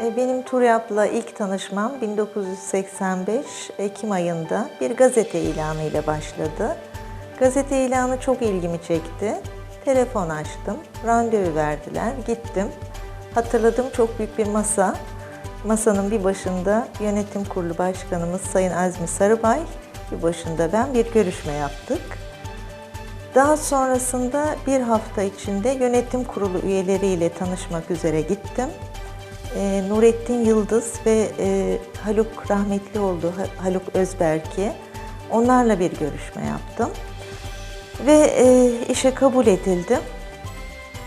E, Benim TURYAP'la ilk tanışmam 1985 Ekim ayında bir gazete ilanı ile başladı. Gazete ilanı çok ilgimi çekti. Telefon açtım, randevu verdiler, gittim. Hatırladığım çok büyük bir masa. Masanın bir başında yönetim kurulu başkanımız Sayın Azmi Sarıbay, bir başında ben bir görüşme yaptık. Daha sonrasında bir hafta içinde yönetim kurulu üyeleriyle tanışmak üzere gittim. Ee, Nurettin Yıldız ve e, Haluk rahmetli oldu, Ha- Haluk Özberk'i. Onlarla bir görüşme yaptım. Ve e, işe kabul edildim.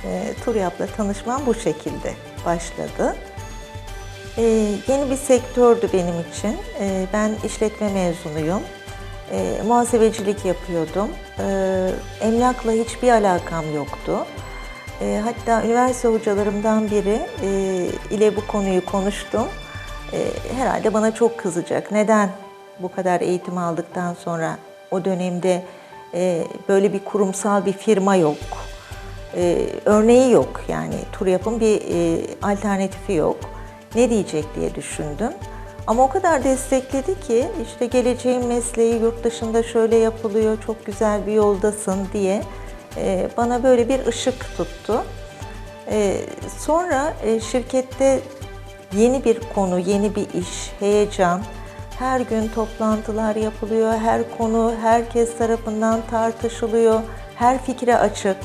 E, Turyap'la tanışmam bu şekilde başladı. E, yeni bir sektördü benim için. E, ben işletme mezunuyum. E, muhasebecilik yapıyordum. E, emlakla hiçbir alakam yoktu. E, hatta üniversite hocalarımdan biri e, ile bu konuyu konuştum. E, herhalde bana çok kızacak. Neden bu kadar eğitim aldıktan sonra o dönemde e, böyle bir kurumsal bir firma yok. E, örneği yok yani TURYAP'ın bir e, alternatifi yok. Ne diyecek diye düşündüm. Ama o kadar destekledi ki işte geleceğin mesleği yurt dışında şöyle yapılıyor, çok güzel bir yoldasın diye e, bana böyle bir ışık tuttu. E, sonra e, şirkette yeni bir konu, yeni bir iş, heyecan, her gün toplantılar yapılıyor, her konu herkes tarafından tartışılıyor, her fikre açık.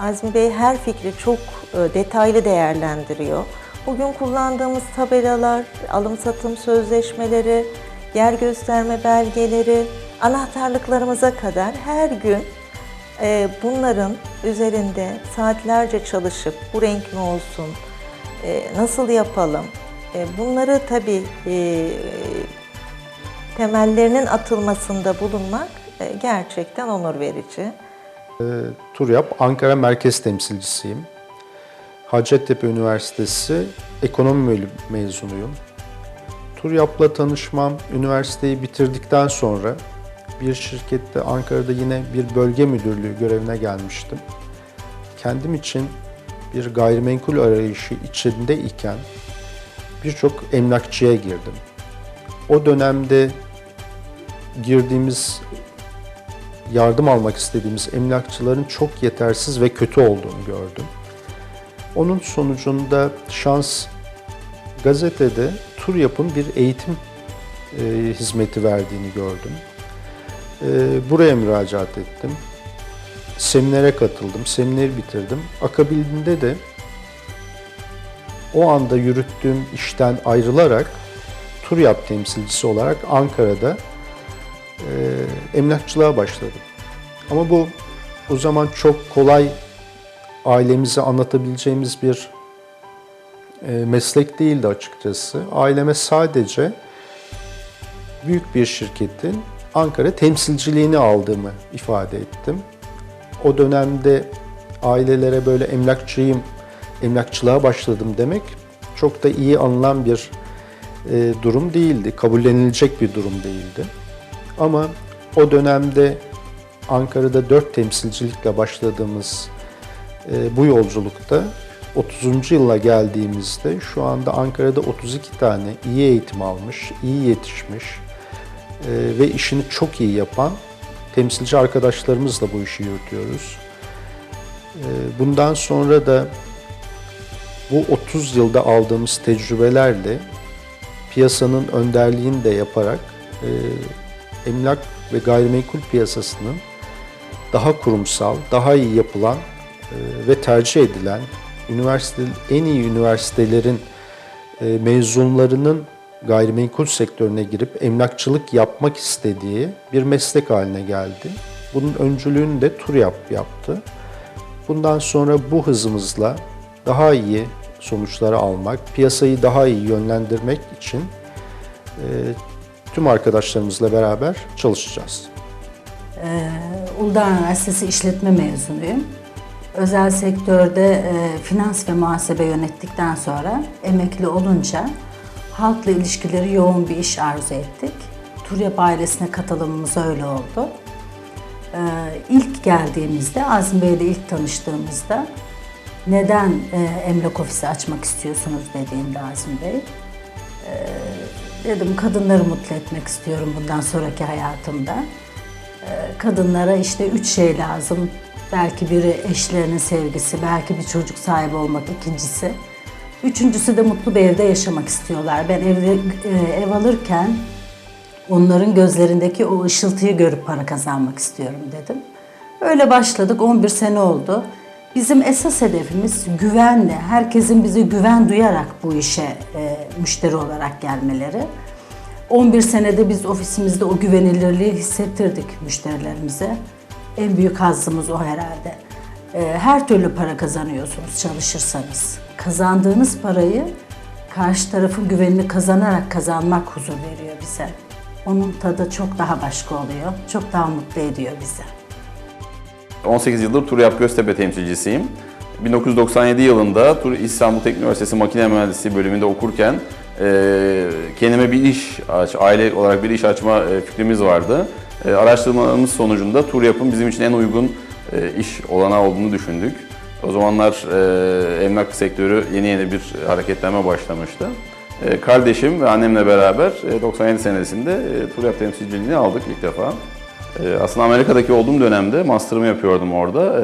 Azmi Bey her fikri çok detaylı değerlendiriyor. Bugün kullandığımız tabelalar, alım satım sözleşmeleri, yer gösterme belgeleri, anahtarlıklarımıza kadar her gün bunların üzerinde saatlerce çalışıp bu renk mi olsun, e, nasıl yapalım, e, bunları tabii e, temellerinin atılmasında bulunmak gerçekten onur verici. TURYAP Ankara Merkez Temsilcisiyim. Hacettepe Üniversitesi Ekonomi Bölümü mezunuyum. TURYAP'la tanışmam üniversiteyi bitirdikten sonra bir şirkette Ankara'da yine bir bölge müdürlüğü görevine gelmiştim. Kendim için bir gayrimenkul arayışı içinde iken birçok emlakçıya girdim. O dönemde girdiğimiz yardım almak istediğimiz emlakçıların çok yetersiz ve kötü olduğunu gördüm. Onun sonucunda şans gazetede TURYAP'ın bir eğitim e, hizmeti verdiğini gördüm. E, buraya müracaat ettim. Seminere katıldım, semineri bitirdim. Akabinde de o anda yürüttüğüm işten ayrılarak TURYAP temsilcisi olarak Ankara'da e, emlakçılığa başladım. Ama bu o zaman çok kolay ailemize anlatabileceğimiz bir e, meslek değildi açıkçası. Aileme sadece büyük bir şirketin Ankara temsilciliğini aldığımı ifade ettim. O dönemde ailelere böyle emlakçıyım, emlakçılığa başladım demek çok da iyi anılan bir e, durum değildi. Kabullenilecek bir durum değildi. Ama o dönemde Ankara'da dört temsilcilikle başladığımız e, bu yolculukta 30. yıla geldiğimizde şu anda Ankara'da 32 tane iyi eğitim almış, iyi yetişmiş ve işini çok iyi yapan temsilci arkadaşlarımızla bu işi yürütüyoruz. E, bundan sonra da bu 30 yılda aldığımız tecrübelerle piyasanın önderliğini de yaparak e, emlak ve gayrimenkul piyasasının daha kurumsal, daha iyi yapılan e, ve tercih edilen üniversite en iyi üniversitelerin e, mezunlarının gayrimenkul sektörüne girip emlakçılık yapmak istediği bir meslek haline geldi. Bunun öncülüğünü de TURYAP yaptı. Bundan sonra bu hızımızla daha iyi sonuçları almak, piyasayı daha iyi yönlendirmek için e, tüm arkadaşlarımızla beraber çalışacağız. Uludağ Üniversitesi İşletme mezunuyum. Özel sektörde e, finans ve muhasebe yönettikten sonra emekli olunca halkla ilişkileri yoğun bir iş arzu ettik. Turyap ailesine katılımımız öyle oldu. E, ilk geldiğimizde, Azmi Bey'le ilk tanıştığımızda Neden e, emlak ofisi açmak istiyorsunuz dediğimde Azim Bey. E, dedim kadınları mutlu etmek istiyorum bundan sonraki hayatımda. E, kadınlara işte üç şey lazım. Belki biri eşlerinin sevgisi, belki bir çocuk sahibi olmak ikincisi. Üçüncüsü de mutlu bir evde yaşamak istiyorlar. Ben evde, e, ev alırken onların gözlerindeki o ışıltıyı görüp para kazanmak istiyorum dedim. Öyle başladık, 11 sene oldu. Bizim esas hedefimiz güvenle, herkesin bize güven duyarak bu işe e, müşteri olarak gelmeleri. 11 senede biz ofisimizde o güvenilirliği hissettirdik müşterilerimize. En büyük hazzımız o herhalde. E, her türlü para kazanıyorsunuz çalışırsanız. Kazandığınız parayı karşı tarafın güvenini kazanarak kazanmak huzur veriyor bize. Onun tadı çok daha başka oluyor. Çok daha mutlu ediyor bizi. 18 yıldır Tur Yap Göztepe temsilcisiyim. 1997 yılında Tur İstanbul Teknik Üniversitesi Makine Mühendisliği bölümünde okurken e, kendime bir iş, aile olarak bir iş açma e, fikrimiz vardı. E, araştırmalarımız sonucunda Tur Yap'ın bizim için en uygun iş olanağı olduğunu düşündük. O zamanlar e, emlak sektörü yeni yeni bir hareketlenme başlamıştı. E, kardeşim ve annemle beraber e, 97 senesinde e, Tur Yap temsilciliğini aldık ilk defa. Aslında Amerika'daki olduğum dönemde master'ımı yapıyordum orada.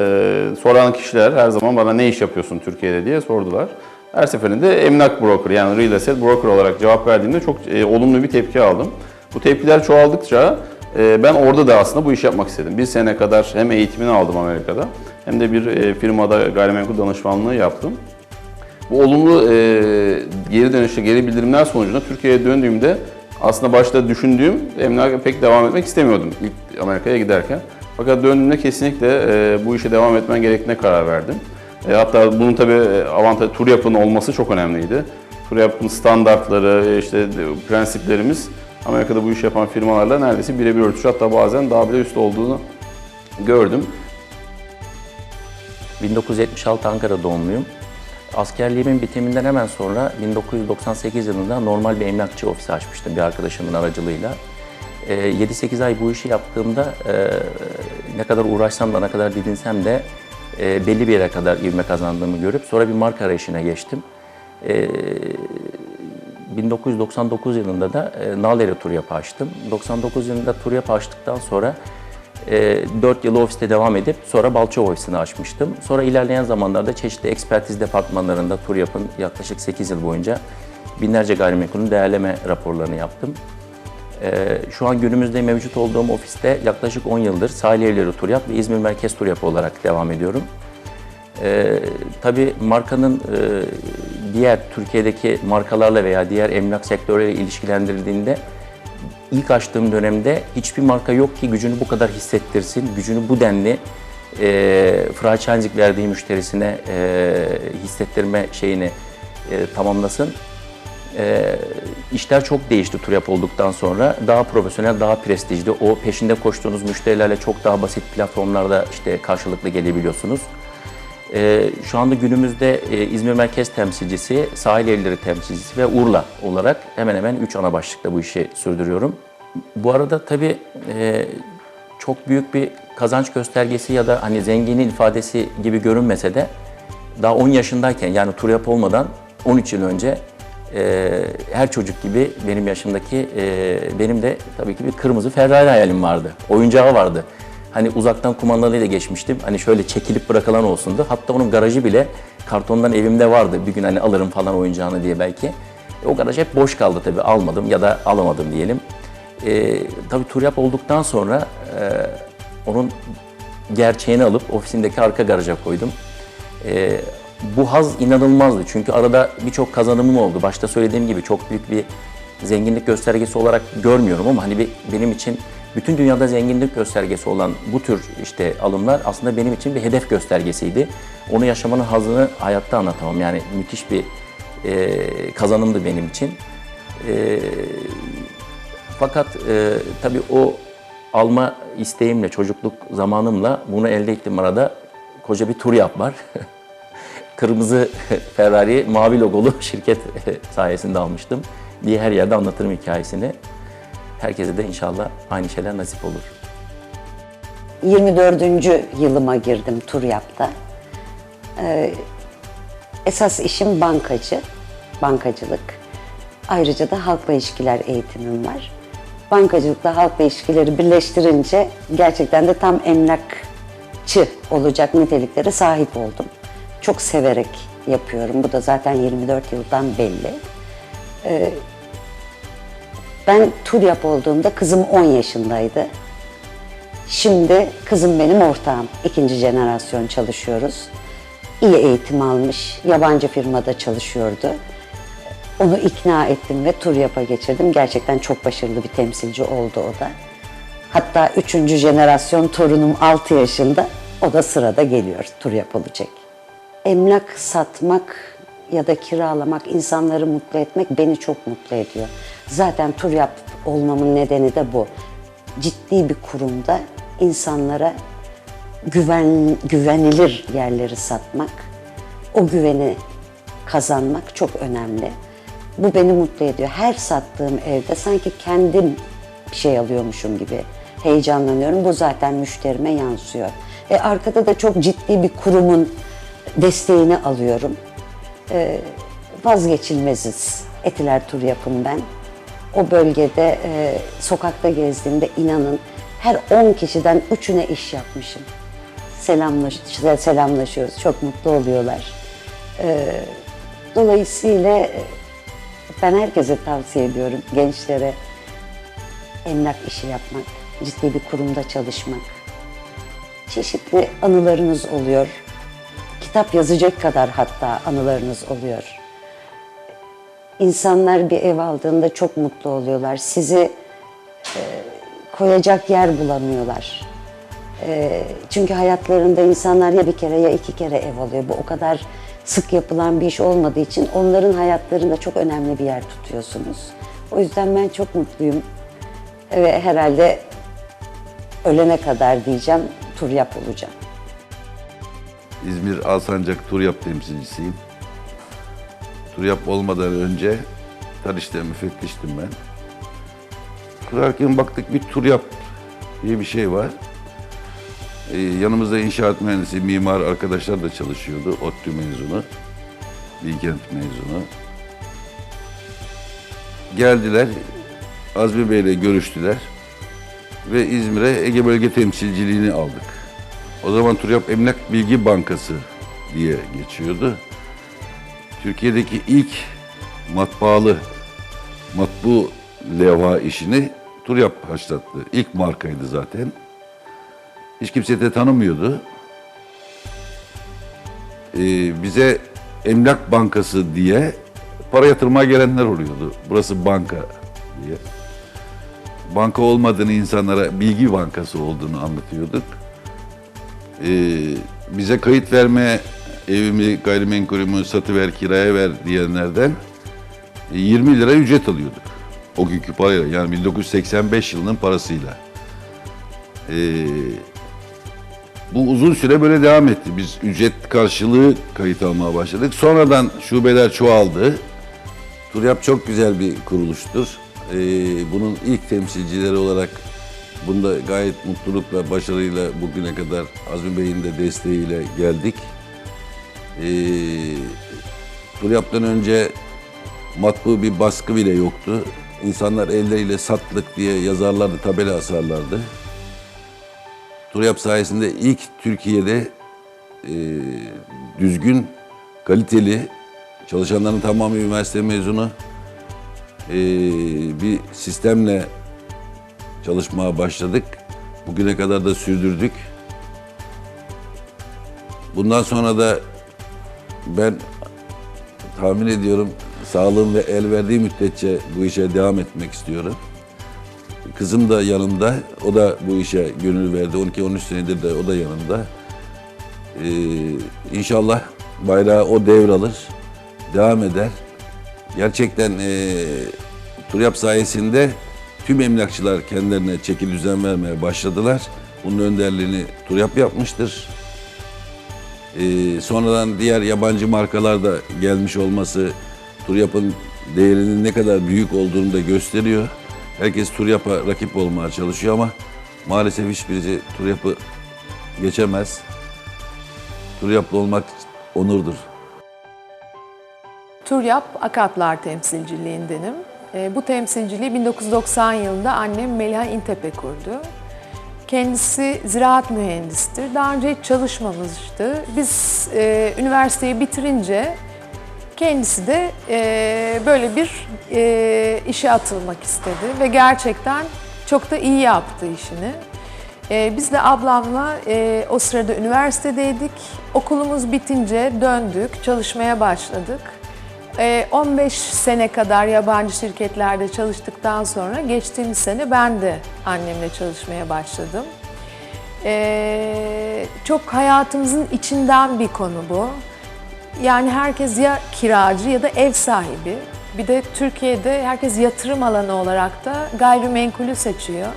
Soran kişiler her zaman bana ne iş yapıyorsun Türkiye'de diye sordular. Her seferinde emlak broker yani real estate broker olarak cevap verdiğimde çok e, olumlu bir tepki aldım. Bu tepkiler çoğaldıkça e, ben orada da aslında bu işi yapmak istedim. Bir sene kadar hem eğitimini aldım Amerika'da hem de bir e, firmada gayrimenkul danışmanlığı yaptım. Bu olumlu e, geri dönüşte, geri bildirimler sonucunda Türkiye'ye döndüğümde aslında başta düşündüğüm emlaka pek devam etmek istemiyordum ilk Amerika'ya giderken. Fakat döndüğümde kesinlikle e, bu işe devam etmen gerektiğine karar verdim. Hatta bunun tabii avantajı tur yapının olması çok önemliydi. Tur yapının standartları, işte prensiplerimiz Amerika'da bu işi yapan firmalarla neredeyse birebir örtüşü hatta bazen daha bile üst olduğunu gördüm. 1976 Ankara doğumluyum. Askerliğimin bitiminden hemen sonra 1998 yılında normal bir emlakçı ofisi açmıştım bir arkadaşımın aracılığıyla. Ee, 7-8 ay bu işi yaptığımda e, ne kadar uğraşsam da ne kadar didinsem de e, belli bir yere kadar ivme kazandığımı görüp sonra bir marka arayışına geçtim. Ee, 1999 yılında da e, Nalere tur yapı açtım. 99 yılında tur yapı açtıktan sonra e, 4 yıl ofiste devam edip sonra Balçova ofisini açmıştım. Sonra ilerleyen zamanlarda çeşitli ekspertiz departmanlarında tur yapın yaklaşık 8 yıl boyunca binlerce gayrimenkulün değerleme raporlarını yaptım. E, şu an günümüzde mevcut olduğum ofiste yaklaşık 10 yıldır sahil evleri tur yap ve İzmir merkez tur yapı olarak devam ediyorum. Ee, tabii markanın e, diğer Türkiye'deki markalarla veya diğer emlak sektörleriyle ilişkilendirildiğinde ilk açtığım dönemde hiçbir marka yok ki gücünü bu kadar hissettirsin, gücünü bu denli e, franchising verdiği müşterisine e, hissettirme şeyini e, tamamlasın. E, işler çok değişti Turyap olduktan sonra. Daha profesyonel, daha prestijli. O peşinde koştuğunuz müşterilerle çok daha basit platformlarda işte karşılıklı gelebiliyorsunuz. Ee, şu anda günümüzde e, İzmir Merkez temsilcisi, sahil evleri temsilcisi ve Urla olarak hemen hemen 3 ana başlıkta bu işi sürdürüyorum. Bu arada tabii e, çok büyük bir kazanç göstergesi ya da hani zenginin ifadesi gibi görünmese de daha 10 yaşındayken yani tur yap olmadan 13 yıl önce e, her çocuk gibi benim yaşımdaki e, benim de tabii ki bir kırmızı Ferrari hayalim vardı. Oyuncağı vardı. Hani uzaktan kumandalıyla geçmiştim. Hani şöyle çekilip bırakılan olsundu. Hatta onun garajı bile kartondan evimde vardı. Bir gün hani alırım falan oyuncağını diye belki. E, o garaj hep boş kaldı tabii. Almadım ya da alamadım diyelim. E, tabii Turyap olduktan sonra e, onun gerçeğini alıp ofisindeki arka garaja koydum. E, bu haz inanılmazdı. Çünkü arada birçok kazanımım oldu. Başta söylediğim gibi çok büyük bir zenginlik göstergesi olarak görmüyorum ama hani bir, benim için bütün dünyada zenginlik göstergesi olan bu tür işte alımlar aslında benim için bir hedef göstergesiydi. Onu yaşamanın hazını hayatta anlatamam. Yani müthiş bir e, kazanımdı benim için. E, fakat e, tabii o alma isteğimle, çocukluk zamanımla bunu elde ettiğim arada koca bir tur yap var. Kırmızı Ferrari, mavi logolu şirket sayesinde almıştım diye her yerde anlatırım hikayesini. Herkese de inşallah aynı şeyler nasip olur. 24. yılıma girdim tur yapta. Ee, Esas işim bankacı, bankacılık. Ayrıca da halkla ilişkiler eğitimim var. Bankacılıkla halkla ilişkileri birleştirince gerçekten de tam emlakçı olacak niteliklere sahip oldum. Çok severek yapıyorum. Bu da zaten 24 yıldan belli. Ben tur yap olduğumda kızım 10 yaşındaydı. Şimdi kızım benim ortağım. İkinci jenerasyon çalışıyoruz. İyi eğitim almış, yabancı firmada çalışıyordu. Onu ikna ettim ve tur yapa geçirdim. Gerçekten çok başarılı bir temsilci oldu o da. Hatta üçüncü jenerasyon torunum 6 yaşında. O da sırada geliyor, tur yap olacak. Emlak satmak ya da kiralamak, insanları mutlu etmek beni çok mutlu ediyor. Zaten tur yap olmamın nedeni de bu. Ciddi bir kurumda insanlara güven güvenilir yerleri satmak, o güveni kazanmak çok önemli. Bu beni mutlu ediyor. Her sattığım evde sanki kendim bir şey alıyormuşum gibi heyecanlanıyorum. Bu zaten müşterime yansıyor. E arkada da çok ciddi bir kurumun desteğini alıyorum. E, vazgeçilmeziz. Etiler tur yapım ben. O bölgede e, sokakta gezdiğimde inanın her 10 kişiden üçüne iş yapmışım. Selamlaş, selamlaşıyoruz. Çok mutlu oluyorlar. E, dolayısıyla e, ben herkese tavsiye ediyorum gençlere emlak işi yapmak, ciddi bir kurumda çalışmak. Çeşitli anılarınız oluyor. Kitap yazacak kadar hatta anılarınız oluyor. İnsanlar bir ev aldığında çok mutlu oluyorlar. Sizi e, koyacak yer bulamıyorlar. E, çünkü hayatlarında insanlar ya bir kere ya iki kere ev alıyor. Bu o kadar sık yapılan bir iş olmadığı için onların hayatlarında çok önemli bir yer tutuyorsunuz. O yüzden ben çok mutluyum. Ve herhalde ölene kadar diyeceğim tur yap olacağım. İzmir Alsancak Turyap temsilcisiyim. Turyap olmadan önce Tarış'ta müfettiştim ben. Kurarken baktık bir Turyap diye bir şey var. Ee, yanımızda inşaat mühendisi, mimar arkadaşlar da çalışıyordu. ODTÜ mezunu, Bilkent mezunu. Geldiler, Azmi Bey'le görüştüler ve İzmir'e Ege Bölge temsilciliğini aldık. O zaman Turyap Emlak Bilgi Bankası diye geçiyordu. Türkiye'deki ilk matbaalı matbu levha işini Turyap başlattı. İlk markaydı zaten. Hiç kimse de tanımıyordu. Ee, bize Emlak Bankası diye para yatırmaya gelenler oluyordu. Burası banka diye. Banka olmadığını insanlara bilgi bankası olduğunu anlatıyorduk. Ee, bize kayıt verme, evimi, gayrimenkulümü satıver, kiraya ver diyenlerden e, 20 lira ücret alıyorduk. O günkü parayla yani 1985 yılının parasıyla. Ee, bu uzun süre böyle devam etti. Biz ücret karşılığı kayıt almaya başladık. Sonradan şubeler çoğaldı. Turyap çok güzel bir kuruluştur. Ee, bunun ilk temsilcileri olarak bunda gayet mutlulukla, başarıyla bugüne kadar Azmi Bey'in de desteğiyle geldik. Ee, Turyap'tan önce matbu bir baskı bile yoktu. İnsanlar elleriyle satlık diye yazarlardı, tabela asarlardı. Turyap sayesinde ilk Türkiye'de e, düzgün, kaliteli, çalışanların tamamı üniversite mezunu e, bir sistemle çalışmaya başladık. Bugüne kadar da sürdürdük. Bundan sonra da ben tahmin ediyorum sağlığım ve el verdiği müddetçe bu işe devam etmek istiyorum. Kızım da yanımda. O da bu işe gönül verdi. 12-13 senedir de o da yanımda. Ee, inşallah bayrağı o devralır. Devam eder. Gerçekten e, Turyap sayesinde tüm emlakçılar kendilerine çekil düzen vermeye başladılar. Bunun önderliğini Turyap yapmıştır. Ee, sonradan diğer yabancı markalar da gelmiş olması Turyap'ın değerinin ne kadar büyük olduğunu da gösteriyor. Herkes Turyap'a rakip olmaya çalışıyor ama maalesef hiçbirisi Turyap'ı geçemez. Turyap'lı olmak onurdur. Turyap Akatlar temsilciliğindenim. E, bu temsilciliği 1990 yılında annem Meliha İntepe kurdu. Kendisi ziraat mühendisidir. Daha önce hiç çalışmamıştı. Biz e, üniversiteyi bitirince kendisi de e, böyle bir e, işe atılmak istedi ve gerçekten çok da iyi yaptı işini. E, biz de ablamla e, o sırada üniversitedeydik. Okulumuz bitince döndük, çalışmaya başladık. E, 15 sene kadar yabancı şirketlerde çalıştıktan sonra geçtiğimiz sene ben de annemle çalışmaya başladım. E, çok hayatımızın içinden bir konu bu. Yani herkes ya kiracı ya da ev sahibi. Bir de Türkiye'de herkes yatırım alanı olarak da gayrimenkulü seçiyor.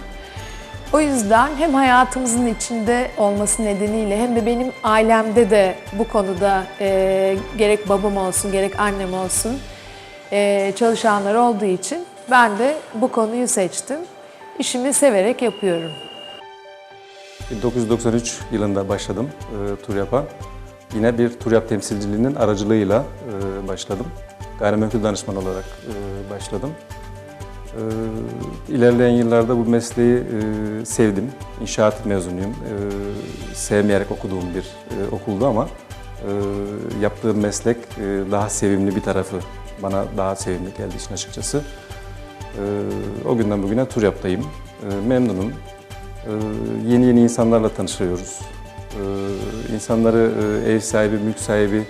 O yüzden hem hayatımızın içinde olması nedeniyle hem de benim ailemde de bu konuda e, gerek babam olsun gerek annem olsun e, çalışanlar olduğu için ben de bu konuyu seçtim. İşimi severek yapıyorum. 1993 yılında başladım e, TURYAP'a. Yine bir TURYAP temsilciliğinin aracılığıyla e, başladım. Gayrimenkul danışman olarak e, başladım. E, ilerleyen yıllarda bu mesleği e, sevdim. İnşaat mezunuyum. E, sevmeyerek okuduğum bir e, okuldu ama e, yaptığım meslek daha sevimli bir tarafı. Bana daha sevimli geldi işin açıkçası. E, o günden bugüne TURYAP'tayım. E, memnunum. Ee, yeni yeni insanlarla tanışıyoruz. Ee, İnsanları ev sahibi, mülk sahibi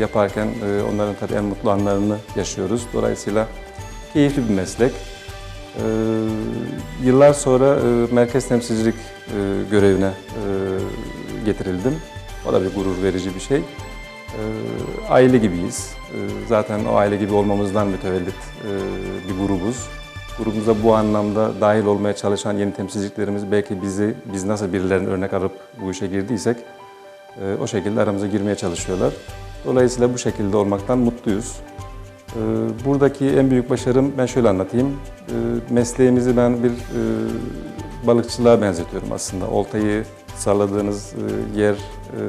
yaparken onların tabii en mutlu anlarını yaşıyoruz. Dolayısıyla keyifli bir meslek. Ee, Yıllar sonra e, merkez temsilcilik e, görevine e, getirildim. O da bir gurur verici bir şey. Ee, Aile gibiyiz. Ee, Zaten o aile gibi olmamızdan mütevellit e, bir grubuz. Grubumuza bu anlamda dahil olmaya çalışan yeni temsilciliklerimiz belki bizi, biz nasıl birilerinin örnek alıp bu işe girdiysek e, o şekilde aramıza girmeye çalışıyorlar. Dolayısıyla bu şekilde olmaktan mutluyuz. E, Buradaki en büyük başarım ben şöyle anlatayım. E, Mesleğimizi ben bir e, balıkçılığa benzetiyorum aslında. Oltayı salladığınız e, yer e,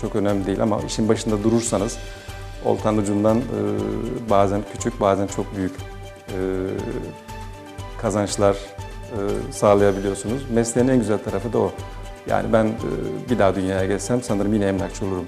çok önemli değil ama işin başında durursanız oltanın ucundan bazen küçük bazen çok büyük kazançlar sağlayabiliyorsunuz. Mesleğin en güzel tarafı da o. Yani ben bir daha dünyaya gelsem sanırım yine emlakçı olurum.